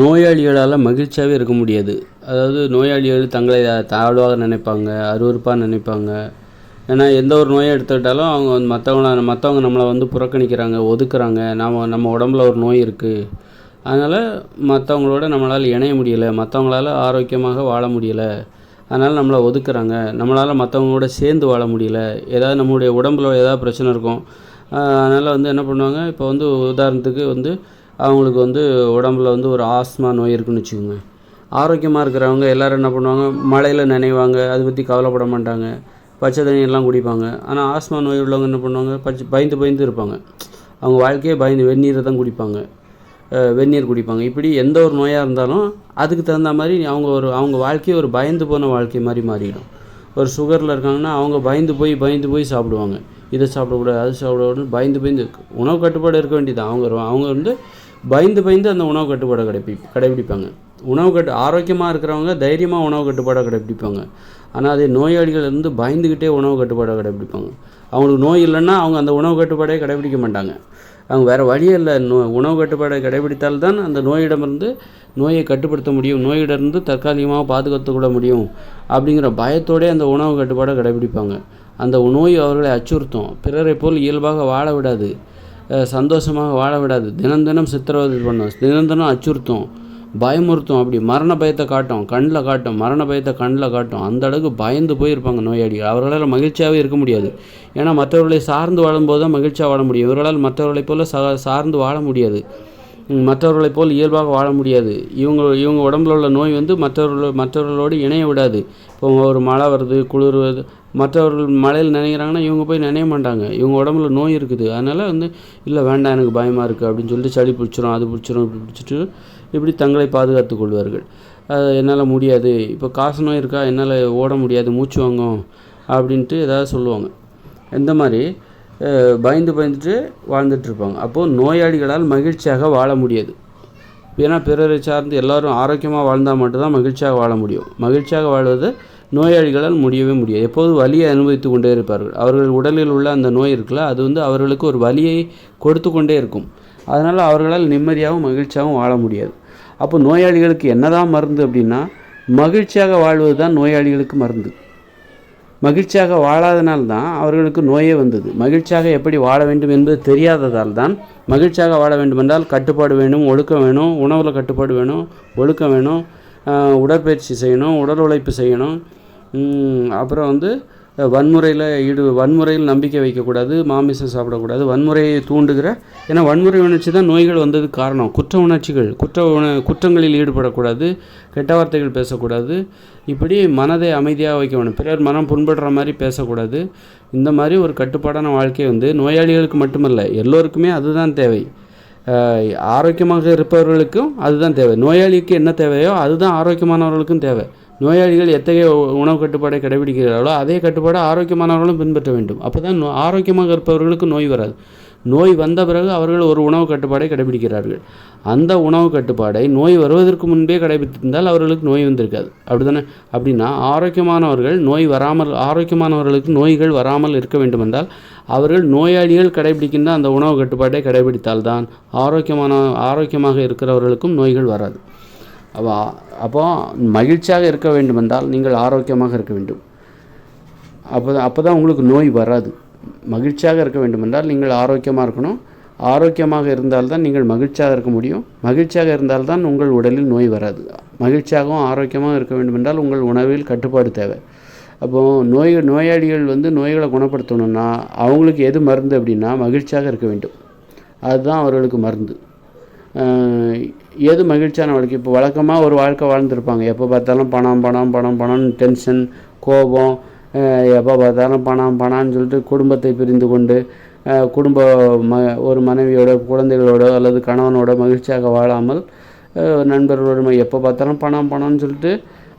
நோயாளிகளால் மகிழ்ச்சியாகவே இருக்க முடியாது. அதாவது நோயாளிகள் தங்களை தாழ்வாக நினைப்பாங்க அருவருப்பாக நினைப்பாங்க. ஏன்னா எந்த ஒரு நோயை எடுத்துக்கிட்டாலும் அவங்க வந்து மற்றவங்கள மற்றவங்க நம்மளை வந்து புறக்கணிக்கிறாங்க ஒதுக்குறாங்க. நாம் நம்ம உடம்புல ஒரு நோய் இருக்குது அதனால் மற்றவங்களோட நம்மளால் இணைய முடியலை மற்றவங்களால ஆரோக்கியமாக வாழ முடியலை. அதனால் நம்மளை ஒதுக்குறாங்க. நம்மளால் மற்றவங்களோட சேர்ந்து வாழ முடியல. ஏதாவது நம்மளுடைய உடம்புல ஏதாவது பிரச்சனை இருக்கும். அதனால் வந்து என்ன பண்ணுவாங்க? இப்போ வந்து உதாரணத்துக்கு வந்து அவங்களுக்கு வந்து உடம்புல வந்து ஒரு ஆஸ்மா நோய் இருக்குன்னு வச்சுக்கோங்க. ஆரோக்கியமாக இருக்கிறவங்க எல்லோரும் என்ன பண்ணுவாங்க? மழையில் நினைவாங்க அதை பற்றி கவலைப்பட மாட்டாங்க. பச்சை தண்ணியெல்லாம் குடிப்பாங்க. ஆனால் ஆஸ்மா நோய் உள்ளவங்க என்ன பண்ணுவாங்க? பச்சை பயந்து பயந்து இருப்பாங்க. அவங்க வாழ்க்கையே பயந்து வெந்நீரை தான் குடிப்பாங்க. வெந்நீர் குடிப்பாங்க. இப்படி எந்த ஒரு நோயாக இருந்தாலும் அதுக்கு தகுந்த மாதிரி அவங்க ஒரு அவங்க வாழ்க்கையே ஒரு பயந்து போன வாழ்க்கை மாதிரி மாறிடும். ஒரு சுகரில் இருக்காங்கன்னா அவங்க பயந்து போய் பயந்து போய் சாப்பிடுவாங்க. இதை சாப்பிடக்கூடாது அது சாப்பிடக்கூடாது பயந்து பயந்து உணவு கட்டுப்பாடு இருக்க வேண்டியது அவங்க அவங்க வந்து பயந்து பயந்து அந்த உணவு கட்டுப்பாடை கடைப்பி கடைபிடிப்பாங்க. உணவு கட்டு ஆரோக்கியமாக இருக்கிறவங்க தைரியமாக உணவு கட்டுப்பாடை கடைபிடிப்பாங்க. ஆனால் அதே நோயாளிகள் இருந்து பயந்துக்கிட்டே உணவு கட்டுப்பாடை கடைபிடிப்பாங்க. அவங்களுக்கு நோய் இல்லைன்னா அவங்க அந்த உணவு கட்டுப்பாடே கடைபிடிக்க மாட்டாங்க. அவங்க வேறு வழியே இல்லை. நோ உணவு கட்டுப்பாடை கடைபிடித்தால்தான் அந்த நோயிடமிருந்து நோயை கட்டுப்படுத்த முடியும். நோயிடமிருந்து தற்காலிகமாக பாதுகாத்துக்கொள்ள முடியும் அப்படிங்கிற பயத்தோடே அந்த உணவு கட்டுப்பாடை கடைபிடிப்பாங்க. அந்த நோய் அவர்களை அச்சுறுத்தும். பிறரை போல் இயல்பாக வாழ விடாது. சந்தோஷமாக வாழ விடாது. தினம் தினம் சித்திரவதை பண்ணும். தினம் தினம் அச்சுறுத்தும். பயமுறுத்தும். அப்படி மரண பயத்தை காட்டும். கண்ணில் காட்டும். மரண பயத்தை கண்ணில் காட்டும். அந்த அளவுக்கு பயந்து போயிருப்பாங்க நோயாளிகள். அவர்களால் மகிழ்ச்சியாகவே இருக்க முடியாது. ஏன்னா மற்றவர்களை சார்ந்து வாழும்போது தான் மகிழ்ச்சியாக வாழ முடியும். இவர்களால் மற்றவர்களைப் போல் சா சார்ந்து வாழ முடியாது. மற்றவர்களைப் போல் இயல்பாக வாழ முடியாது. இவங்க இவங்க உடம்புல உள்ள நோய் வந்து மற்றவர்கள் மற்றவர்களோடு இணைய விடாது. இப்போ ஒரு மழை வருது குளிர் மற்றவர்கள் மழையில் நினைக்கிறாங்கன்னா இவங்க போய் நினைய மாட்டாங்க. இவங்க உடம்புல நோய் இருக்குது. அதனால் வந்து இல்லை வேண்டாம் எனக்கு பயமாக இருக்குது அப்படின்னு சொல்லிட்டு சளி பிடிச்சிரும் அது பிடிச்சிரும் இப்படி பிடிச்சிட்டு இப்படி தங்களை பாதுகாத்து கொள்வார்கள். அது என்னால் முடியாது. இப்போ காசு நோய் இருக்கா? என்னால் ஓட முடியாது. மூச்சு வாங்கும் அப்படின்ட்டு ஏதாவது சொல்லுவாங்க. இந்த மாதிரி பயந்து பயந்துட்டு வாழ்ந்துட்டு இருப்பாங்க. அப்போது நோயாளிகளால் மகிழ்ச்சியாக வாழ முடியாது. ஏன்னா பிறரை சார்ந்து எல்லாரும் ஆரோக்கியமாக வாழ்ந்தால் மட்டும்தான் மகிழ்ச்சியாக வாழ முடியும். மகிழ்ச்சியாக வாழ்வது நோயாளிகளால் முடியவே முடியாது. எப்போது வலியை அனுபவித்து கொண்டே இருப்பார்கள்? அவர்கள் உடலில் உள்ள அந்த நோய் இருக்குல்ல அது வந்து அவர்களுக்கு ஒரு வலியை கொடுத்து கொண்டே இருக்கும். அதனால் அவர்களால் நிம்மதியாகவும் மகிழ்ச்சியாகவும் வாழ முடியாது. அப்போ நோயாளிகளுக்கு என்னதான் மருந்து அப்படின்னா மகிழ்ச்சியாக வாழ்வது தான் நோயாளிகளுக்கு மருந்து. மகிழ்ச்சியாக வாழாதனால் தான் அவர்களுக்கு நோயே வந்தது. மகிழ்ச்சியாக எப்படி வாழ வேண்டும் என்பது தெரியாததால் தான் மகிழ்ச்சியாக வாழ வேண்டுமென்றால் கட்டுப்பாடு வேணும் ஒழுக்கம் வேணும் உணவில் கட்டுப்பாடு வேணும் ஒழுக்கம் வேணும் உடற்பயிற்சி செய்யணும் உடல் உழைப்பு செய்யணும். அப்புறம் வந்து வன்முறையில் ஈடு வன்முறையில் நம்பிக்கை வைக்கக்கூடாது மாமிசம் சாப்பிடக்கூடாது வன்முறையை தூண்டுகிற ஏன்னா வன்முறை உணர்ச்சி தான் நோய்கள் வந்ததுக்கு காரணம். குற்ற உணர்ச்சிகள் குற்ற உண குற்றங்களில் ஈடுபடக்கூடாது கெட்ட வார்த்தைகள் பேசக்கூடாது இப்படி மனதை அமைதியாக வைக்க வேணும் பிறர் மனம் புண்படுற மாதிரி பேசக்கூடாது. இந்த மாதிரி ஒரு கட்டுப்பாடான வாழ்க்கை வந்து நோயாளிகளுக்கு மட்டுமல்ல எல்லோருக்குமே அதுதான் தேவை. ஆரோக்கியமாக இருப்பவர்களுக்கும் அதுதான் தேவை. நோயாளிக்கு என்ன தேவையோ அதுதான் ஆரோக்கியமானவர்களுக்கும் தேவை. நோயாளிகள் எத்தகைய உணவு கட்டுப்பாடை கடைபிடிக்கிறார்களோ அதே கட்டுப்பாடை ஆரோக்கியமானவர்களும் பின்பற்ற வேண்டும். அப்போ தான் ஆரோக்கியமாக இருப்பவர்களுக்கு நோய் வராது. நோய் வந்த பிறகு அவர்கள் ஒரு உணவு கட்டுப்பாடை கடைபிடிக்கிறார்கள். அந்த உணவு கட்டுப்பாடை நோய் வருவதற்கு முன்பே கடைபிடித்திருந்தால் அவர்களுக்கு நோய் வந்திருக்காது. அப்படிதானே? அப்படின்னா ஆரோக்கியமானவர்கள் நோய் வராமல் ஆரோக்கியமானவர்களுக்கு நோய்கள் வராமல் இருக்க வேண்டுமென்றால் அவர்கள் நோயாளிகள் கடைபிடிக்கின்ற அந்த உணவு கட்டுப்பாட்டை கடைபிடித்தால்தான் ஆரோக்கியமான ஆரோக்கியமாக இருக்கிறவர்களுக்கும் நோய்கள் வராது. அப்போ அப்போ மகிழ்ச்சியாக இருக்க வேண்டுமென்றால் நீங்கள் ஆரோக்கியமாக இருக்க வேண்டும். அப்போ அப்போ தான் உங்களுக்கு நோய் வராது. மகிழ்ச்சியாக இருக்க வேண்டுமென்றால் நீங்கள் ஆரோக்கியமாக இருக்கணும். ஆரோக்கியமாக இருந்தால்தான் நீங்கள் மகிழ்ச்சியாக இருக்க முடியும். மகிழ்ச்சியாக இருந்தால்தான் உங்கள் உடலில் நோய் வராது. மகிழ்ச்சியாகவும் ஆரோக்கியமாக இருக்க வேண்டுமென்றால் உங்கள் உணவில் கட்டுப்பாடு தேவை. அப்போது நோய் நோயாளிகள் வந்து நோய்களை குணப்படுத்தணும்னா அவங்களுக்கு எது மருந்து அப்படின்னா மகிழ்ச்சியாக இருக்க வேண்டும். அதுதான் அவர்களுக்கு மருந்து. எது மகிழ்ச்சியான வாழ்க்கை இப்போ வழக்கமாக ஒரு வாழ்க்கை வாழ்ந்துருப்பாங்க. எப்போ பார்த்தாலும் பணம் பணம் பணம் பணம் டென்ஷன் கோபம் எப்போ பார்த்தாலும் பணம் பணம்னு சொல்லிட்டு குடும்பத்தை பிரிந்து கொண்டு குடும்ப ம ஒரு மனைவியோட குழந்தைகளோட அல்லது கணவனோட மகிழ்ச்சியாக வாழாமல் ஆஹ் நண்பர்களோட எப்போ பார்த்தாலும் பணம் பணம்னு சொல்லிட்டு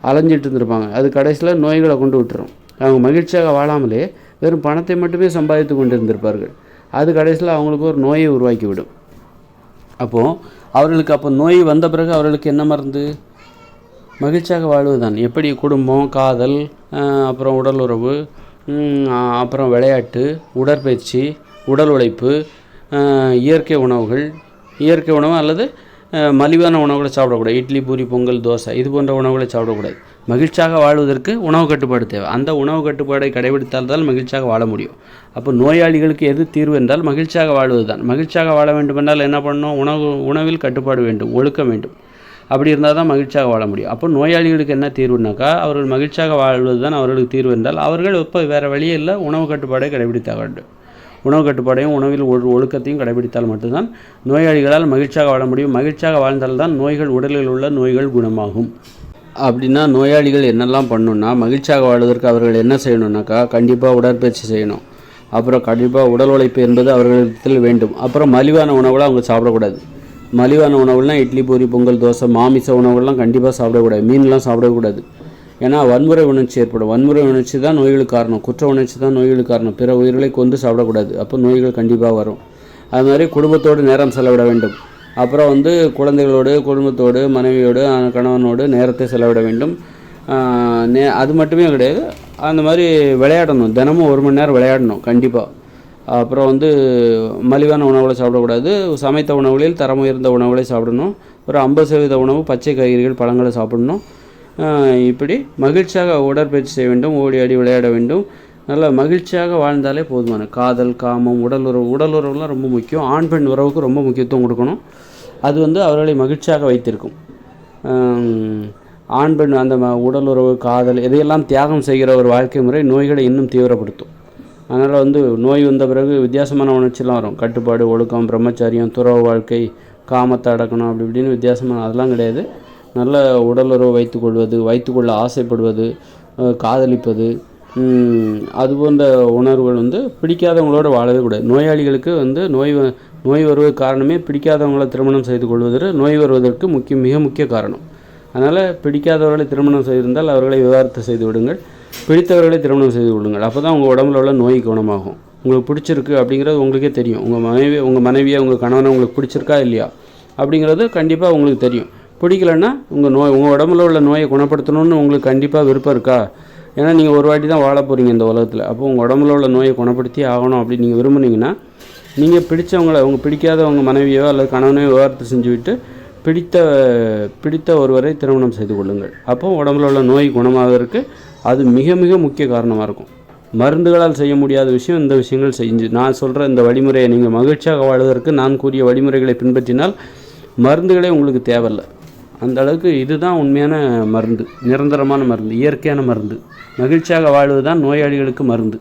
அலைஞ்சிட்டு இருந்திருப்பாங்க. அது கடைசியில் நோய்களை கொண்டு விட்டுரும். அவங்க மகிழ்ச்சியாக வாழாமலே வெறும் பணத்தை மட்டுமே சம்பாதித்து கொண்டு இருந்திருப்பார்கள் அது கடைசியில் அவங்களுக்கு ஒரு நோயை உருவாக்கி விடும் அப்போது அவர்களுக்கு அப்போ நோய் வந்த பிறகு அவர்களுக்கு என்ன மருந்து? மகிழ்ச்சியாக வாழ்வதுதான். எப்படி குடும்பம் காதல் அப்புறம் உடல் உறவு அப்புறம் விளையாட்டு உடற்பயிற்சி உடல் உழைப்பு இயற்கை உணவுகள் இயற்கை உணவு அல்லது மலிவான உணவுகளை சாப்பிடக்கூடாது. இட்லி பூரி பொங்கல் தோசை இது போன்ற உணவுகளை சாப்பிடக்கூடாது. மகிழ்ச்சியாக வாழ்வதற்கு உணவு கட்டுப்பாடு தேவை. அந்த உணவு கட்டுப்பாடை கடைபிடித்தால் தான் மகிழ்ச்சியாக வாழ முடியும். அப்போ நோயாளிகளுக்கு எது தீர்வு என்றால் மகிழ்ச்சியாக வாழ்வது தான் மகிழ்ச்சியாக வாழ வேண்டுமென்றால் என்ன பண்ணணும்? உணவு உணவில் கட்டுப்பாடு வேண்டும் ஒழுக்க வேண்டும். அப்படி இருந்தால் தான் மகிழ்ச்சியாக வாழ முடியும். அப்போ நோயாளிகளுக்கு என்ன தீர்வுனாக்கா அவர்கள் மகிழ்ச்சியாக வாழ்வது தான் அவர்களுக்கு தீர்வு என்றால் அவர்கள் இப்போ வேறு வழியே இல்லை உணவு கட்டுப்பாடை கடைபிடித்தாக வேண்டும். உணவு கட்டுப்பாடையும் உணவில் ஒழு ஒழுக்கத்தையும் கடைபிடித்தால் மட்டும்தான் நோயாளிகளால் மகிழ்ச்சியாக வாழ முடியும். மகிழ்ச்சியாக வாழ்ந்தால்தான் நோய்கள் உடலில் உள்ள நோய்கள் குணமாகும். அப்படின்னா நோயாளிகள் என்னெல்லாம் பண்ணணும்னா மகிழ்ச்சியாக வாழ்வதற்கு அவர்கள் என்ன செய்யணுன்னாக்கா கண்டிப்பாக உடற்பயிற்சி செய்யணும். அப்புறம் கண்டிப்பாக உடல் உழைப்பு என்பது அவர்களிடத்தில் வேண்டும். அப்புறம் மலிவான உணவுகளை அவங்க சாப்பிடக்கூடாது. மலிவான உணவுலாம் இட்லி பூரி பொங்கல் தோசை மாமிச உணவுகள்லாம் கண்டிப்பாக சாப்பிடக்கூடாது. மீன்லாம் சாப்பிடக்கூடாது. ஏன்னா வன்முறை உணர்ச்சி ஏற்படும். வன்முறை உணர்ச்சி தான் நோய்களுக்கு காரணம். குற்ற உணர்ச்சி தான் நோய்களுக்கு காரணம். பிற உயிர்களை கொண்டு சாப்பிடக்கூடாது. அப்போ நோய்கள் கண்டிப்பாக வரும். அது மாதிரி குடும்பத்தோடு நேரம் செலவிட வேண்டும். அப்புறம் வந்து குழந்தைகளோடு குடும்பத்தோடு மனைவியோடு கணவனோடு நேரத்தை செலவிட வேண்டும். நே அது மட்டுமே கிடையாது. அந்த மாதிரி விளையாடணும். தினமும் ஒரு மணி நேரம் விளையாடணும். கண்டிப்பாக அப்புறம் வந்து மலிவான உணவுகளை சாப்பிடக்கூடாது. சமைத்த உணவுகளில் தரம் உயர்ந்த உணவுகளை சாப்பிடணும். ஒரு ஐம்பது சதவீத உணவு பச்சை காய்கறிகள் பழங்களை சாப்பிடணும். இப்படி மகிழ்ச்சியாக உடற்பயிற்சி செய்ய வேண்டும் ஓடி ஆடி விளையாட வேண்டும். நல்ல மகிழ்ச்சியாக வாழ்ந்தாலே போதுமான. காதல் காமம் உடல் உறவு உடல் உறவுலாம் ரொம்ப முக்கியம். ஆண் பெண் உறவுக்கு ரொம்ப முக்கியத்துவம் கொடுக்கணும். அது வந்து அவர்களை மகிழ்ச்சியாக வைத்திருக்கும். ஆண் பெண் அந்த ம- உடல் உறவு காதல் இதையெல்லாம் தியாகம் செய்கிற ஒரு வாழ்க்கை முறை நோய்களை இன்னும் தீவிரப்படுத்தும். அதனால் வந்து நோய் வந்த பிறகு வித்தியாசமான உணர்ச்சிலாம் வரும். கட்டுப்பாடு ஒழுக்கம் பிரம்மச்சாரியம் துறவு வாழ்க்கை காமத்தை அடக்கணும் அப்படி இப்படின்னு வித்தியாசமான அதெல்லாம் கிடையாது. நல்ல உடலுறவு வைத்துக்கொள்வது வைத்துக்கொள்ள ஆசைப்படுவது காதலிப்பது அது போன்ற உணர்வுகள் வந்து பிடிக்காதவங்களோட வாழவே கூடாது. நோயாளிகளுக்கு வந்து நோய் நோய் வருவதற்கு காரணமே பிடிக்காதவங்களை திருமணம் செய்து கொள்வதற்கு நோய் வருவதற்கு முக்கிய மிக முக்கிய காரணம். அதனால் பிடிக்காதவர்களை திருமணம் செய்திருந்தால் அவர்களை விவாகரத்து செய்து விடுங்கள். பிடித்தவர்களை திருமணம் செய்து கொள்ளுங்கள். அப்போ தான் உங்கள் உடம்புல உள்ள நோய் குணமாகும் உங்களுக்கு பிடிச்சிருக்கு அப்படிங்கிறது உங்களுக்கே தெரியும். உங்கள் மனைவி உங்கள் மனைவியை உங்கள் கணவனை உங்களுக்கு பிடிச்சிருக்கா இல்லையா? அப்படிங்கிறது கண்டிப்பாக உங்களுக்கு தெரியும். பிடிக்கலன்னா உங்கள் நோய் உங்கள் உடம்புல உள்ள நோயை குணப்படுத்தணும்னு உங்களுக்கு கண்டிப்பாக விருப்பம் இருக்கா? ஏன்னா நீங்கள் ஒரு வாட்டி தான் வாழ போகிறீங்க இந்த உலகத்தில். அப்போ உங்கள் உடம்புல உள்ள நோயை குணப்படுத்தி ஆகணும் அப்படின்னு நீங்கள் விரும்புனீங்கன்னா நீங்கள் பிடிச்சவங்களை அவங்க பிடிக்காத உங்கள் மனைவியோ அல்லது கணவனையோ விவகாரத்தை செஞ்சு விட்டு பிடித்த பிடித்த ஒருவரை திருமணம் செய்து கொள்ளுங்கள். அப்போ உடம்புல உள்ள நோய் குணமாவதற்கு அது மிக மிக முக்கிய காரணமாக இருக்கும். மருந்துகளால் செய்ய முடியாத விஷயம் இந்த விஷயங்கள் செஞ்சு நான் சொல்கிற இந்த வழிமுறையை நீங்கள் மகிழ்ச்சியாக வாழ்வதற்கு நான் கூறிய வழிமுறைகளை பின்பற்றினால் மருந்துகளே உங்களுக்கு தேவையில்லை. அந்த அளவுக்கு இதுதான் உண்மையான மருந்து நிரந்தரமான மருந்து இயற்கையான மருந்து. மகிழ்ச்சியாக வாழ்வது தான் நோயாளிகளுக்கு மருந்து.